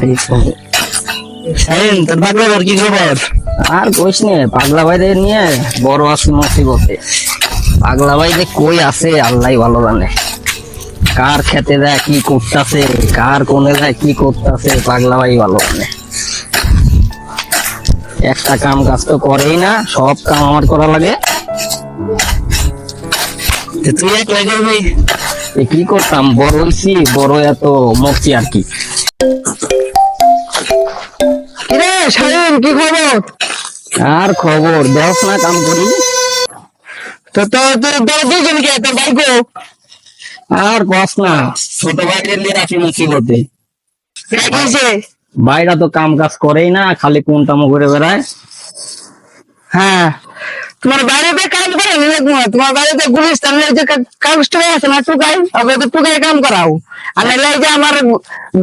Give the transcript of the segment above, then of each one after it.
কি খবর? আর কইস নে পাগলা ভাইদের নিয়ে বড় আছি মুসিবতে পাগলা ভাই যে কই আছে আল্লাহ ভালো জানে। কার খেতে দেয় কি করতেছে কার কোনে দেয় কি করতেছে পাগলা ভাই ভালো জানে। একটা কাম কাজ তো করেই না সব কাম আমার করা লাগে। তুই একলা করবি কি করতাম? বড় হইছি বড় এত মরছি আর কি। কিরে শাহিন কি খবর? আর খবর? না কাম করি। তো তো তোর তোর দুজন কে তোর ভাইকো আর কস না ছোট নিয়ে রাখি মুসিবতে। কে ভাইরা তো কাম কাজ করেই না খালি কোন তামো করে বেড়ায়। হ্যাঁ তোমার বাড়িতে কাম করে তোমার বাড়িতে গুলিস্তানের যে কাগজটা আছে না টুকাই ওকে তো টুকাই কাম করাও। আর এই যে আমার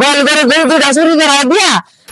গোল করে গরু দুটা চুরি করা দিয়া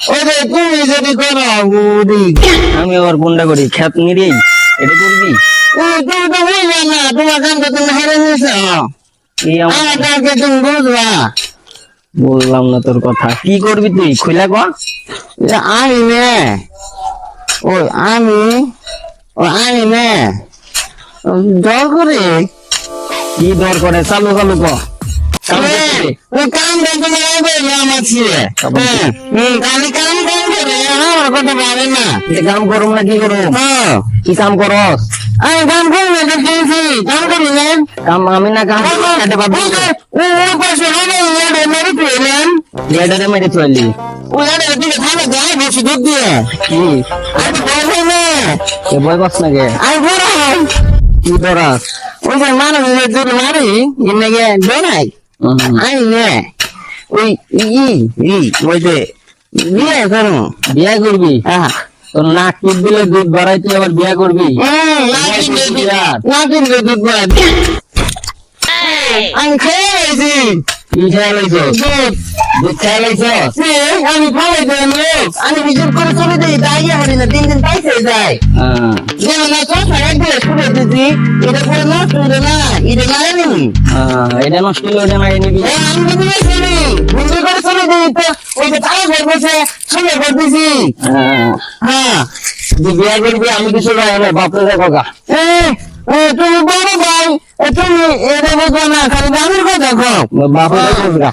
যে তুমি যদি করো আমি আবার কোনটা করি খেত নিরেই এটা করবি? তুমি তো বুঝবে না তোমার কামটা তুমি হেরে নিয়েছো আমার আমার কামকে তুমি বুঝবা বললাম না তোর কথা। কি করবি তুই খুলা যে আমি নে ওই আমি ও আমি নে দর করে। কি দর করে? চালু চালু কর আমি কাম কাম করে আমার কথা পারে না। কাম করুম না কি করুম হ্যাঁ। কি কাম করস আমি কাম না দেখেছি কাম না কাম আমি না কাম খেতে পারবি না। লেডারে মেরে চলি কি? এ বই বাস না গে কি দরাস বিয়া করবি তোর নাক টিপ দিলে দুধ বাড়াই তুই আবার বিয়া করবি আমি খেয়েছি কি খেয়াল হয়েছে দুধ খেয়াল হয়েছে আমি খাওয়াই দেয় আমি নিজের করে চলে যাই তাই হারি না তিন দিন পাইছে যায় যেমন না কথা একদিন শুনে দিছি এটা করে নষ্ট হলো না এটা না জানি এটা নষ্ট হলে ওটা মারি নিবি তো বুঝে করে চলে যাই তো ওই যে তাই ঘর বসে শুনে করে দিছি হ্যাঁ। হ্যাঁ বিয়া করবি আমি কিছু বাপরে দেখো গা এ, এ, তুমি বড় ভাই তুমি এটা বলছো না খালি কথা কো বাপরে দেখো গা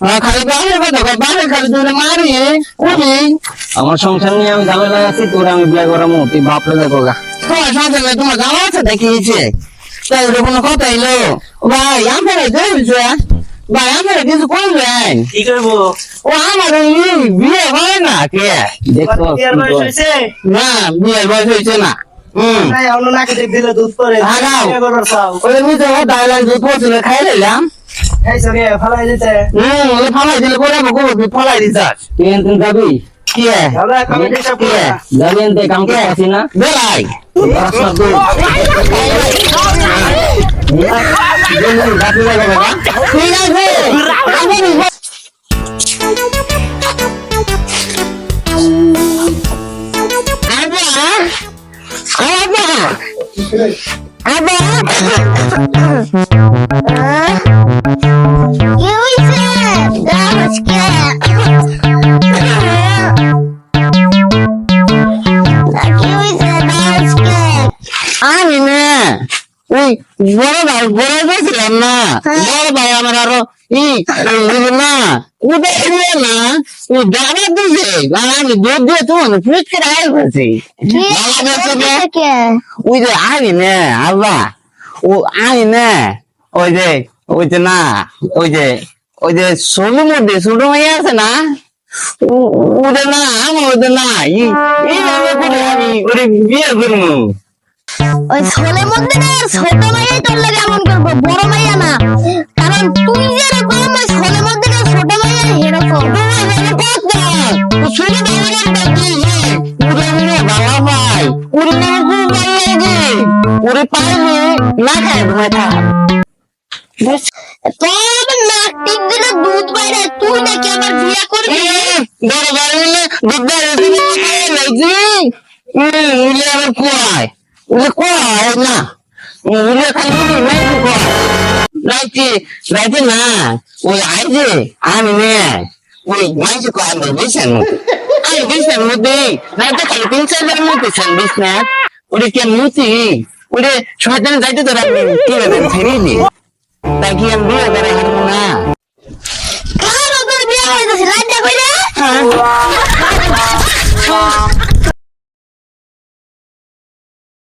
হ্যাঁ, আমার সংসার নিয়ে আমি ঝামেলা আছি তোর আমি বিয়ে করামো তুই বাপরে দেখো গা তোমার না তোমার জামা আছে দেখিয়েছে তাই কোনো কথা এলো ভাই আমার ভাই আমার কিছু করবেন কি করব ও আমার বিয়ে হয় না কে না বিয়ের বয়স হয়েছে না হম নাই অন্য নাকে দেখ দিলে দুধ পরে আগাও। বিয়ে করবার চাও ওই নিচে ও ডাইলান যে পড়ছিল খাই নিলাম এই সঙ্গে দিতে হম দিলে ফালাই দিছাস তুই যাবি কি দাদা কমিটি সব কি করে যাবি এনতে কাম করে আসি না বেলাই রাস্তা বড় ভাই বড় বলছিলাম না। বড় ভাই আমার আরও ই ই না ওটা না ও দাদা দিছে। আমি দুধ দিয়ে তোমার ফ্রিজ আয় করছি কি? বাবা বলছে যে, হইছে কে? ওই যে আমি না আব্বা। ও আমি না ওই যে ওই যে না ওই যে ওই যে ছোট মধ্যে ছোট মেয়ে আছে না? ওদের না আমার ওদের না এইভাবে করে আমি ওরে বিয়ে করব। ওই ছেলে মধ্যে ছোট মেয়ে তোর লাগে করব বড় মেয়ে না কারণ তুই যারা ওই ছেলে মধ্যে ছোট মেয়ে হেরো দুধ বাইরে তুই নাকি আবার বিয়া করবি উম আবার কুয়ায় মুখে নাই কোয়ায় রাইতে রাইতে না ওই আইজে আমি নে ওই মাইজে কো আমি বিছান আমি বিছান মধ্যে রাইতে খালি তিন চার বার মধ্যে ছান বিছনাথ ওরে কেন মুতি ওরে শয়তান যাইতে তোরা কি রে ছেড়ে দি তাই কি আমি বিয়ে করে হারবো না কার তোর বিয়ে হয়ে গেছে লাইটা কইরা হ্যাঁ